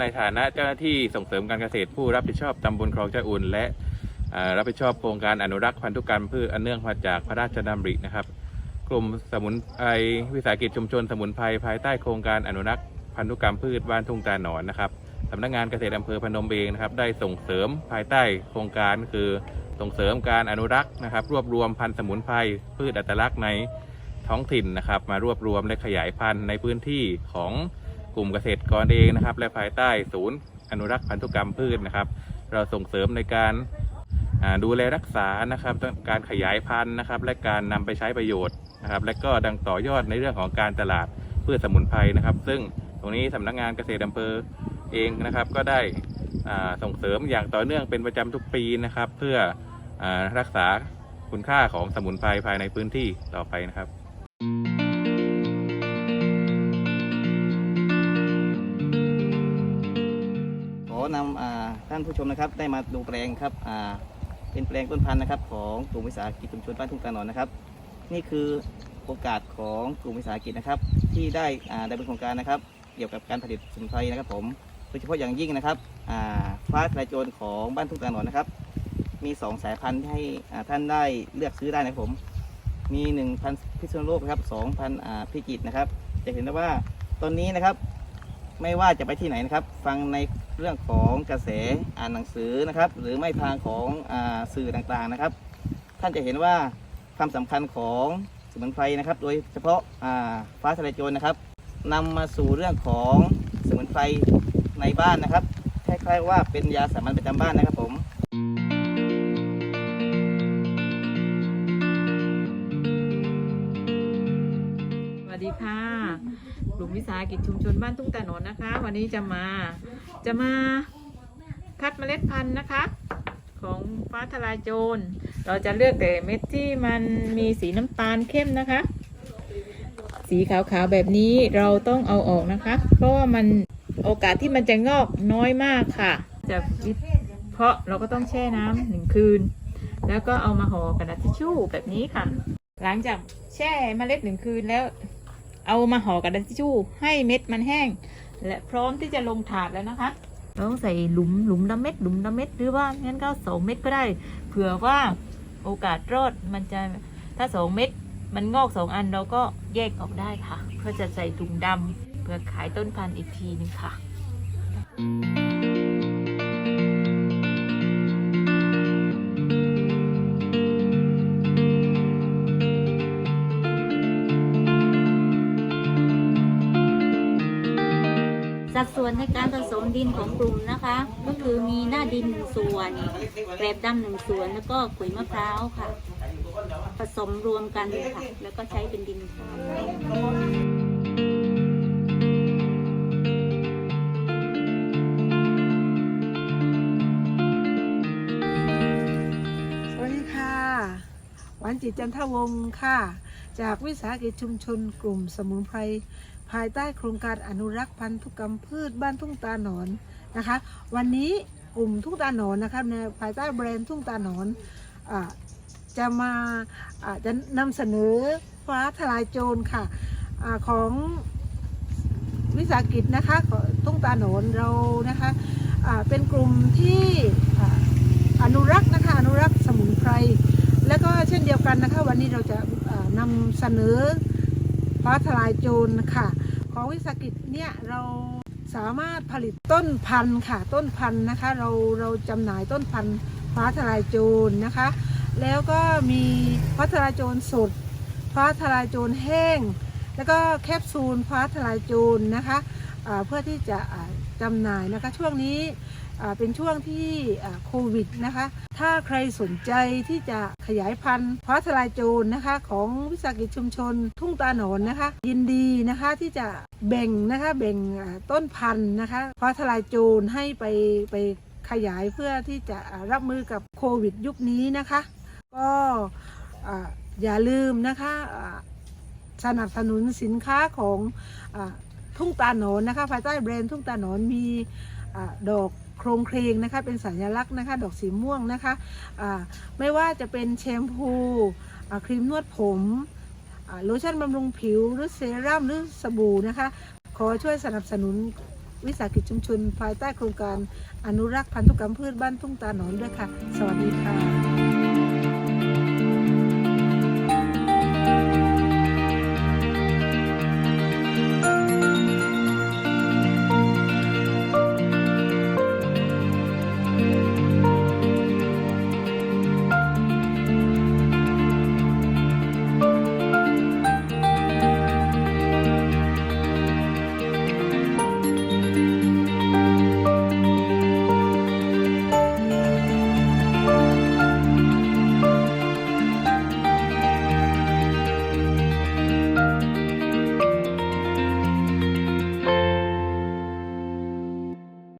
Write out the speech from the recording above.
ในฐานะเจ้าหน้าที่ส่งเสริมการเกษตรผู้รับผิดชอบตำบลคลองเจ้าอุ่น และรับผิดชอบโครงการอนุรักษ์พันธุกรรมพืชอันเนื่องมาจากพระราชดำรินะครับ กลุ่มสมุนไพรวิสาหกิจชุมชนสมุนไพรภายใต้โครงการอนุรักษ์พันธุกรรมพืชบ้านทุ่งตาหนอนนะครับสำนักงานเกษตรอำเภอพนมเองนะครับได้ส่งเสริมภายใต้โครงการคือส่งเสริมการอนุรักษ์นะครับ รวบรวมพันธุ์สมุนไพรพืชอัตลักษณ์ในท้องถิ่นนะครับ มารวบรวมและขยายพันธุ์ในพื้นที่ของ กลุ่มเกษตรกรเองนะครับ และภายใต้ศูนย์อนุรักษ์พันธุกรรมพืชนะครับ เราส่งเสริมในการดูแลรักษานะครับการขยายพันธุ์นะครับ และการนำไปใช้ประโยชน์นะครับ และก็ดังต่อยอดในเรื่องของการตลาดพืชสมุนไพรนะครับ ซึ่งตรงนี้สำนักงานเกษตรอำเภอเองนะครับ ก็ได้ส่งเสริมอย่างต่อเนื่องเป็นประจำทุกปีนะครับ เพื่ออรักษาคุณค่าของสมุนไพรภายในพื้นที่ต่อไปนะครับานผู้ชมนะครับ ได้มาดูแปลงครับอ่าเป็นแปลงต้นพันธุ์นะครับ ของกลุ่มวิสาหกิจชุมชนบ้านทุ่งตาหนอนนะครับ นี่คือโอกาสของกลุ่มวิสาหกิจนะครับ ที่ได้อ่าได้เป็นโครงการนะครับ เกี่ยวกับการผลิตสมุนไพรนะครับผมโดยเฉพาะอย่างยิ่งนะครับอ่าฟ้าทลายโจรของบ้านทุ่งตาหนอนนะครับ มีสองสายพันธุ์ให้อ่าท่านได้เลือกซื้อได้นะครับผมมีหนึ่งพันพิษณุโลกนะครับสองพันอ่าพิจิตรนะครับจะเห็นได้ว่าตอนนี้นะครับ ไม่ว่าจะไปที่ไหนนะครับ ฟังในเรื่องของกระแสอ่านหนังสือนะครับ หรือไม่ทางของอาสื่อต่างๆนะครับ ท่านจะเห็นว่าความสำคัญของสมุนไพรนะครับ โดยเฉพาะอ่าฟ้าทะเลโจรนะครับนำมาสู่เรื่องของสมุนไพรในบ้านนะครับคล้ายๆว่าเป็นยาสามัญประจำบ้านนะครับผม มวิสาหกิจชุมชนบ้านทุ่งตาหนนนะคะ วันนี้จะมาจะมาคัดเมล็ดพันธุ์นะคะ ของฟ้าทลายโจร เราจะเลือกแต่เม็ดที่มันมีสีน้ำตาลเข้มนะคะ สีขาวๆแบบนี้เราต้องเอาออกนะคะ เพราะว่ามันโอกาสที่มันจะงอกน้อยมากค่ะ จะเพราะเราก็ต้องแช่น้ำหนึ่งคืน แล้วก็เอามาห่อกระดาษทิชชู่แบบนี้ค่ะ หลังจากแช่เมล็ดหนึ่งคืนแล้ว เอามาห่อกระดาษทิชชู่ให้เม็ดมันแห้ง และพร้อมที่จะลงถาดแล้วนะคะเราต้องใส่หลุมหลุมละเม็ดหลุมละเม็ดหรือว่างั้นก็สองเม็ดก็ได้ เผื่อว่าโอกาสรอดมันจะถ้าสองเม็ดมันงอกสองอันเราก็แยกออกได้ค่ะ เพื่อจะใส่ถุงดำเพื่อขายต้นพันธุ์อีกทีนึงค่ะ สัดส่วนในการผสมดินของกลุ่มนะคะ ก็คือมีหน้าดินหนึ่งส่วนแกลบดำหนึ่งส่วนแล้วก็ขุยมะพร้าวค่ะ ผสมรวมกันค่ะ แล้วก็ใช้เป็นดินค่ะสวัสดีค่ะวานจิตจันทวงศ์ค่ะ จากวิสาหกิจชุมชนกลุ่มสมุนไพร ภายใต้โครงการอนุรักษ์พันธุกรรมพืชบ้านทุ่งตาหนอนนะคะ วันนี้กลุ่มทุ่งตาหนอนนะคะในภายใต้แบรนด์ทุ่งตาหนอนอจะมาอ่าจะนำเสนอฟ้าทลายโจรค่ะอของวิสาหกิจนะคะทุ่งตาหนอนเรานะคะอ่าเป็นกลุ่มที่อนุรักษ์นะคะอนุรักษ์สมุนไพรแล้วก็เช่นเดียวกันนะคะ วันนี้เราจะนำเสนอ ฟ้าทลายโจรค่ะ ของวิสาหกิจเนี่ยเราสามารถผลิตต้นพันธุ์ค่ะ ต้นพันธุ์นะคะ เราเราจำหน่ายต้นพันธุ์ฟ้าทลายโจรนะคะ แล้วก็มีฟ้าทลายโจรสดฟ้าทลายโจรแห้ง แล้วก็แคปซูลฟ้าทลายโจรนะคะอ่าเพื่อที่จะอ่าจำหน่ายนะคะช่วงนี้ เป็นช่วงที่โควิดนะคะ ถ้าใครสนใจที่จะขยายพันธุ์ฟ้าทลายโจรนะคะ ของวิสาหกิจชุมชน ทุ่งตาหนอนนะคะ ยินดีนะคะที่จะแบ่งนะคะแบ่งต้นพันธุ์นะคะฟ้าทลายโจรให้ไปไปขยายเพื่อที่จะรับมือกับโควิดยุคนี้นะคะ ก็อ่าอย่าลืมนะคะสนับสนุนสินค้าของอทุ่งตาหนอนนะคะภายใต้แบรนด์ทุ่งตาหนอนมีอดอก โครงเครงนะคะ เป็นสัญลักษณ์นะคะ ดอกสีม่วงนะคะะไม่ว่าจะเป็นแชมพูครีมนวดผมโลชั่นบำรุงผิว หรือเซรั่มหรือสบู่นะคะ ขอช่วยสนับสนุนวิสาหกิจชุมชน ภายใต้โครงการอนุรักษ์พันธุกรรมพืชบ้านทุ่งตาหนอนด้วยค่ะ สวัสดีค่ะ